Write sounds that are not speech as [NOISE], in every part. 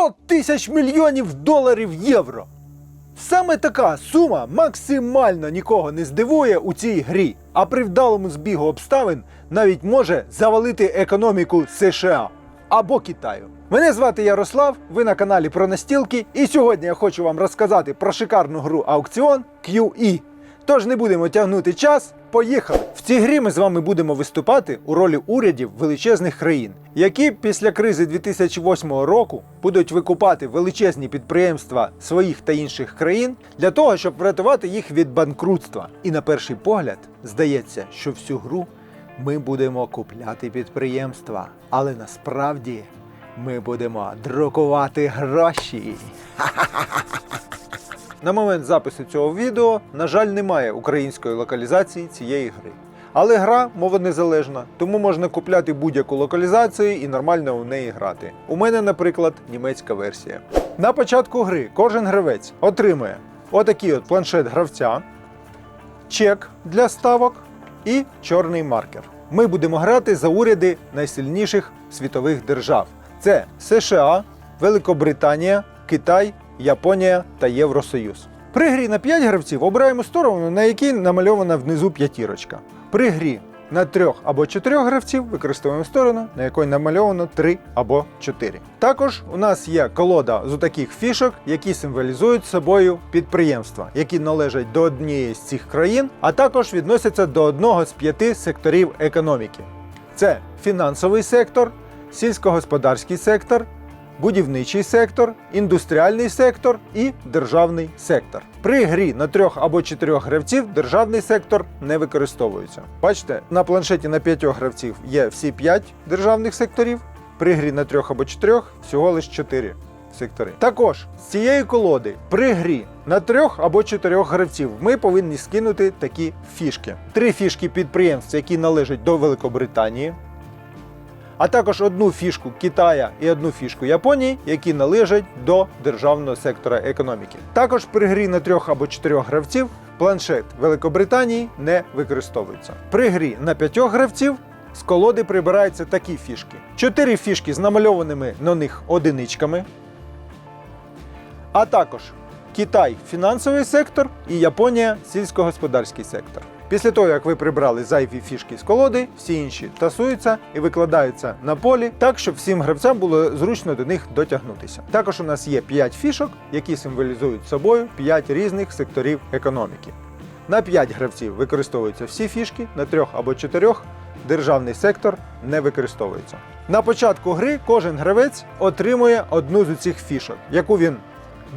100 тисяч мільйонів доларів євро. Саме така сума максимально нікого не здивує у цій грі, а при вдалому збігу обставин навіть може завалити економіку США або Китаю. Мене звати Ярослав, ви на каналі про настілки, і сьогодні я хочу вам розказати про шикарну гру аукціон QE. Тож не будемо тягнути час. Поїхали! В цій грі ми з вами будемо виступати у ролі урядів величезних країн, які після кризи 2008 року будуть викупати величезні підприємства своїх та інших країн для того, щоб врятувати їх від банкрутства. І на перший погляд здається, що всю гру ми будемо купляти підприємства, але насправді ми будемо друкувати гроші. [LAUGHS] На момент запису цього відео, на жаль, немає української локалізації цієї гри. Але гра мова незалежна, тому можна купляти будь-яку локалізацію і нормально у неї грати. У мене, наприклад, німецька версія. На початку гри кожен гравець отримує отакий от планшет гравця, чек для ставок і чорний маркер. Ми будемо грати за уряди найсильніших світових держав: це США, Великобританія, Китай, Японія та Євросоюз. При грі на 5 гравців обираємо сторону, на якій намальована внизу п'ятірочка. При грі на 3 або 4 гравців використовуємо сторону, на якій намальовано 3 або 4. Також у нас є колода з таких фішок, які символізують собою підприємства, які належать до однієї з цих країн, а також відносяться до одного з п'яти секторів економіки. Це фінансовий сектор, сільськогосподарський сектор, будівничий сектор, індустріальний сектор і державний сектор. При грі на трьох або чотирьох гравців державний сектор не використовується. Бачите, на планшеті на п'ятьох гравців є всі п'ять державних секторів. При грі на трьох або чотирьох всього лише чотири сектори. Також з цієї колоди при грі на трьох або чотирьох гравців ми повинні скинути такі фішки: три фішки підприємств, які належать до Великобританії а також одну фішку Китая і одну фішку Японії, які належать до державного сектора економіки. Також при грі на трьох або чотирьох гравців планшет Великобританії не використовується. При грі на п'ятьох гравців з колоди прибираються такі фішки: чотири фішки з намальованими на них одиничками, а також Китай фінансовий сектор і Японія сільськогосподарський сектор. Після того, як ви прибрали зайві фішки з колоди, всі інші тасуються і викладаються на полі так, щоб всім гравцям було зручно до них дотягнутися. Також у нас є 5 фішок, які символізують собою 5 різних секторів економіки. На 5 гравців використовуються всі фішки, на 3 або 4 державний сектор не використовується. На початку гри кожен гравець отримує одну з цих фішок, яку він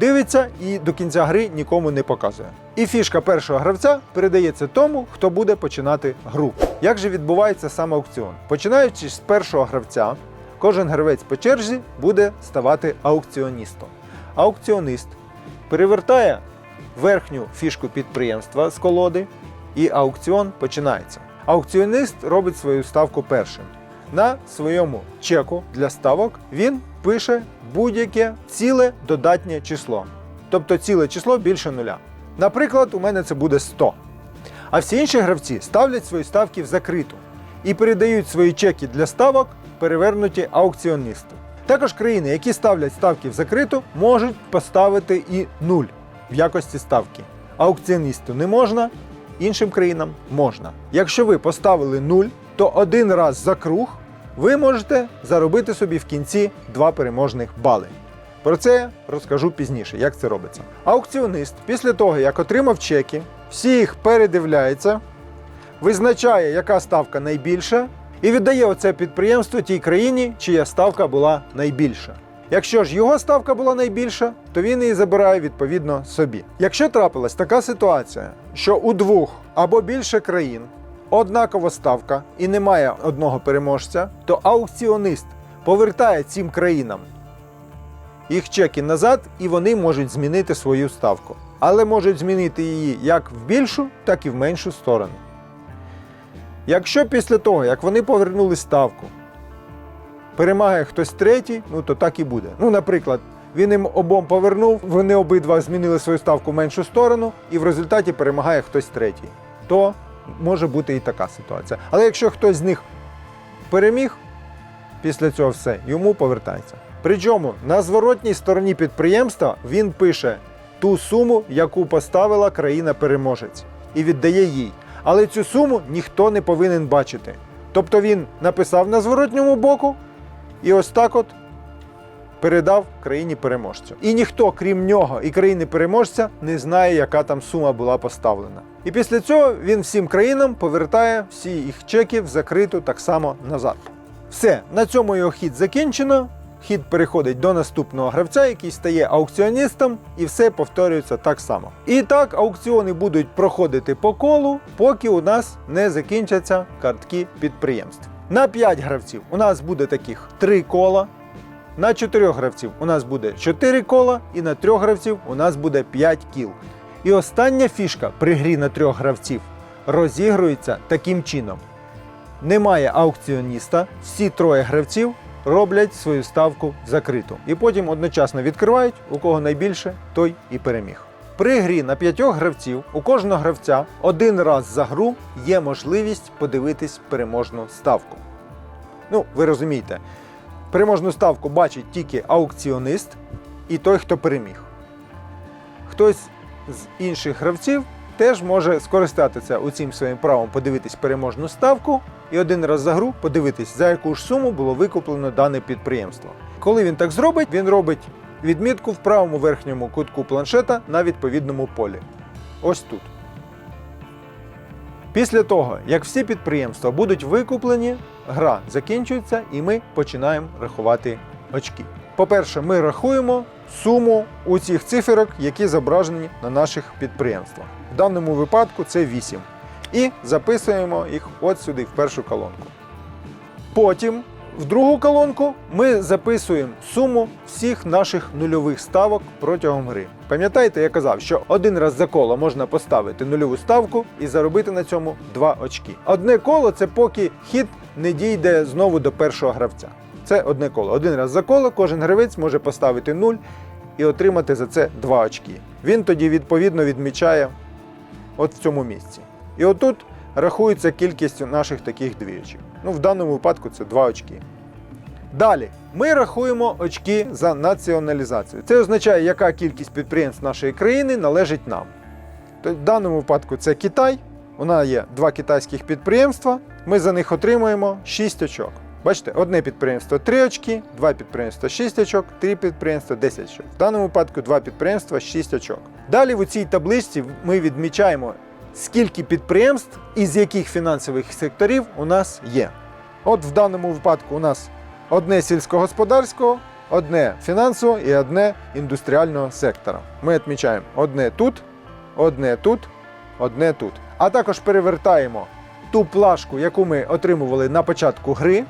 дивиться і до кінця гри нікому не показує. І фішка першого гравця передається тому, хто буде починати гру. Як же відбувається сам аукціон? Починаючи з першого гравця, кожен гравець по черзі буде ставати аукціоністом. Аукціоніст перевертає верхню фішку підприємства з колоди, і аукціон починається. Аукціоніст робить свою ставку першим. На своєму чеку для ставок він пише будь-яке ціле додатнє число. Тобто ціле число більше нуля. Наприклад, у мене це буде 100. А всі інші гравці ставлять свої ставки в закриту і передають свої чеки для ставок, перевернуті аукціоністу. Також країни, які ставлять ставки в закриту, можуть поставити і нуль в якості ставки. Аукціоністу не можна, іншим країнам можна. Якщо ви поставили нуль, то один раз за круг ви можете заробити собі в кінці два переможних бали. Про це розкажу пізніше, як це робиться. Аукціонист, після того, як отримав чеки, всі їх передивляється, визначає, яка ставка найбільша, і віддає оце підприємство тій країні, чия ставка була найбільша. Якщо ж його ставка була найбільша, то він її забирає відповідно собі. Якщо трапилась така ситуація, що у двох або більше країн однакова ставка і немає одного переможця, то аукціонист повертає цим країнам їх чеки назад, і вони можуть змінити свою ставку. Але можуть змінити її як в більшу, так і в меншу сторону. Якщо після того, як вони повернули ставку, перемагає хтось третій, ну то так і буде. Ну, наприклад, він їм обом повернув, вони обидва змінили свою ставку в меншу сторону, і в результаті перемагає хтось третій. То може бути і така ситуація. Але якщо хтось з них переміг, після цього все, йому повертається. Причому на зворотній стороні підприємства він пише ту суму, яку поставила країна-переможець, і віддає їй. Але цю суму ніхто не повинен бачити. Тобто він написав на зворотньому боку і ось так от передав країні переможцю. І ніхто, крім нього і країни переможця, не знає, яка там сума була поставлена. І після цього він всім країнам повертає всі їх чеки в закриту так само назад. Все, на цьому його хід закінчено. Хід переходить до наступного гравця, який стає аукціоністом, і все повторюється так само. І так аукціони будуть проходити по колу, поки у нас не закінчаться картки підприємств. На 5 гравців у нас буде таких 3 кола. На 4 гравців у нас буде 4 кола, і на 3 гравців у нас буде 5 кіл. І остання фішка при грі на 3 гравців розігрується таким чином. Немає аукціоніста, всі троє гравців роблять свою ставку закриту. І потім одночасно відкривають, у кого найбільше, той і переміг. При грі на п'ятьох гравців у кожного гравця один раз за гру є можливість подивитись переможну ставку. Ну, ви розумієте, переможну ставку бачить тільки аукціонист і той, хто переміг. Хтось з інших гравців теж може скористатися цим своїм правом подивитись переможну ставку і один раз за гру подивитись, за яку ж суму було викуплено дане підприємство. Коли він так зробить, він робить відмітку в правому верхньому кутку планшета на відповідному полі. Ось тут. Після того, як всі підприємства будуть викуплені, гра закінчується і ми починаємо рахувати очки. По-перше, ми рахуємо суму у цих циферок, які зображені на наших підприємствах. В даному випадку це 8. І записуємо їх от сюди, в першу колонку. Потім в другу колонку ми записуємо суму всіх наших нульових ставок протягом гри. Пам'ятаєте, я казав, що один раз за коло можна поставити нульову ставку і заробити на цьому 2 очки. Одне коло це поки хід не дійде знову до першого гравця. Це одне коло. Один раз за коло кожен гравець може поставити 0 і отримати за це 2 очки. Він тоді відповідно відмічає от в цьому місці. І отут рахується кількість наших таких двічок. Ну, в даному випадку це 2 очки. Далі ми рахуємо очки за націоналізацію. Це означає, яка кількість підприємств нашої країни належить нам. В даному випадку це Китай. У нас є два китайських підприємства. Ми за них отримуємо 6 очок. Бачите, одне підприємство 3 очки, два підприємства 6 очок, три підприємства 10 очок. В даному випадку два підприємства 6 очок. Далі в цій табличці ми відмічаємо, скільки підприємств і з яких фінансових секторів у нас є. От в даному випадку у нас одне сільськогосподарського, одне фінансового і одне індустріального сектора. Ми відмічаємо одне тут, одне тут, одне тут. А також перевертаємо ту плашку, яку ми отримували на початку гри.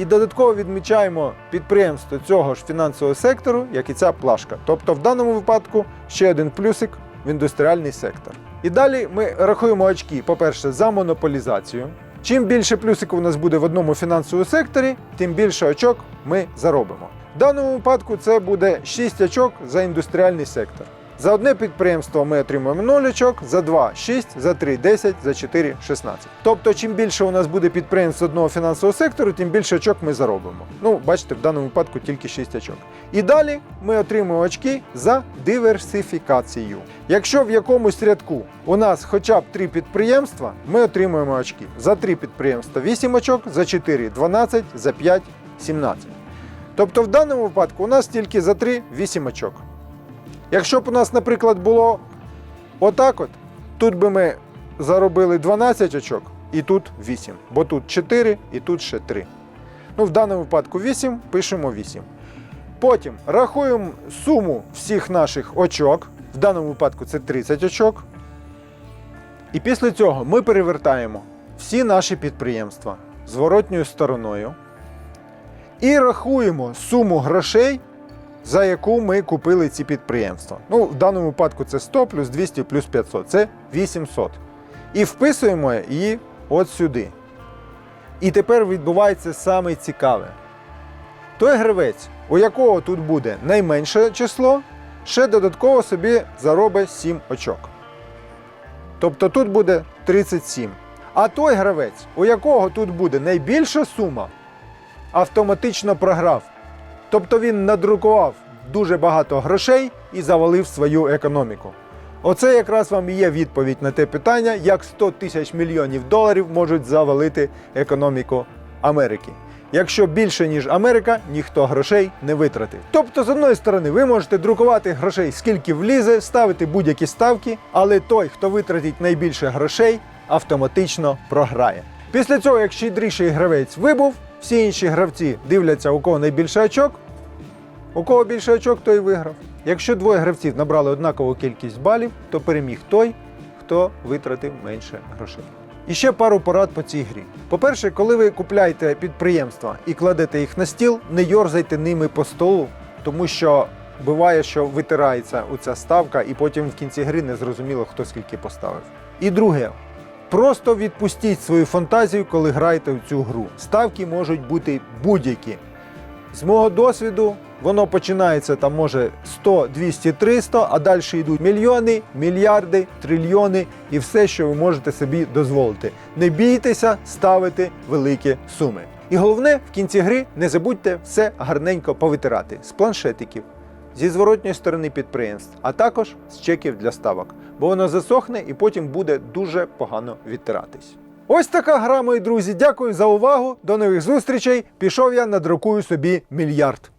І додатково відмічаємо підприємство цього ж фінансового сектору, як і ця плашка. Тобто в даному випадку ще один плюсик в індустріальний сектор. І далі ми рахуємо очки, по-перше, за монополізацію. Чим більше плюсиків у нас буде в одному фінансовому секторі, тим більше очок ми заробимо. В даному випадку це буде 6 очок за індустріальний сектор. За одне підприємство ми отримуємо 0 очок, за 2 6, за 3 10, за 4 16. Тобто, чим більше у нас буде підприємств одного фінансового сектору, тим більше очок ми заробимо. Ну, бачите, в даному випадку тільки 6 очок. І далі ми отримуємо очки за диверсифікацію. Якщо в якомусь рядку у нас хоча б 3 підприємства, ми отримуємо очки. За 3 підприємства 8 очок, за 4 12, за 5 17. Тобто в даному випадку у нас тільки за 3 8 очок. Якщо б у нас, наприклад, було отак от, тут би ми заробили 12 очок і тут 8. Бо тут 4 і тут ще 3. Ну, в даному випадку 8, пишемо 8. Потім рахуємо суму всіх наших очок. В даному випадку це 30 очок. І після цього ми перевертаємо всі наші підприємства зворотньою стороною і рахуємо суму грошей, за яку ми купили ці підприємства. Ну, в даному випадку це 100 плюс 200 плюс 500, це 800. І вписуємо її от сюди. І тепер відбувається саме цікаве. Той гравець, у якого тут буде найменше число, ще додатково собі заробить 7 очок. Тобто тут буде 37. А той гравець, у якого тут буде найбільша сума, автоматично програв. Тобто він надрукував дуже багато грошей і завалив свою економіку. Оце якраз вам і є відповідь на те питання, як 100 тисяч мільйонів доларів можуть завалити економіку Америки. Якщо більше ніж Америка, ніхто грошей не витратив. Тобто, з одної сторони, ви можете друкувати грошей скільки влізе, ставити будь-які ставки, але той, хто витратить найбільше грошей, автоматично програє. Після цього, як щедріший гравець вибув, всі інші гравці дивляться, у кого найбільше очок, у кого більше очок, той виграв. Якщо двоє гравців набрали однакову кількість балів, то переміг той, хто витратив менше грошей. І ще пару порад по цій грі. По-перше, коли ви купляєте підприємства і кладете їх на стіл, не йорзайте ними по столу, тому що буває, що витирається оця ставка, і потім в кінці гри не зрозуміло, хто скільки поставив. І друге, просто відпустіть свою фантазію, коли граєте в цю гру. Ставки можуть бути будь-які. З мого досвіду воно починається там може 100, 200, 300, а далі йдуть мільйони, мільярди, трильйони і все, що ви можете собі дозволити. Не бійтеся ставити великі суми. І головне, в кінці гри не забудьте все гарненько повитирати з планшетиків, зі зворотньої сторони підприємств, а також з чеків для ставок, бо воно засохне і потім буде дуже погано відтиратись. Ось така гра, мої друзі. Дякую за увагу. До нових зустрічей. Пішов я надрукую собі мільярд.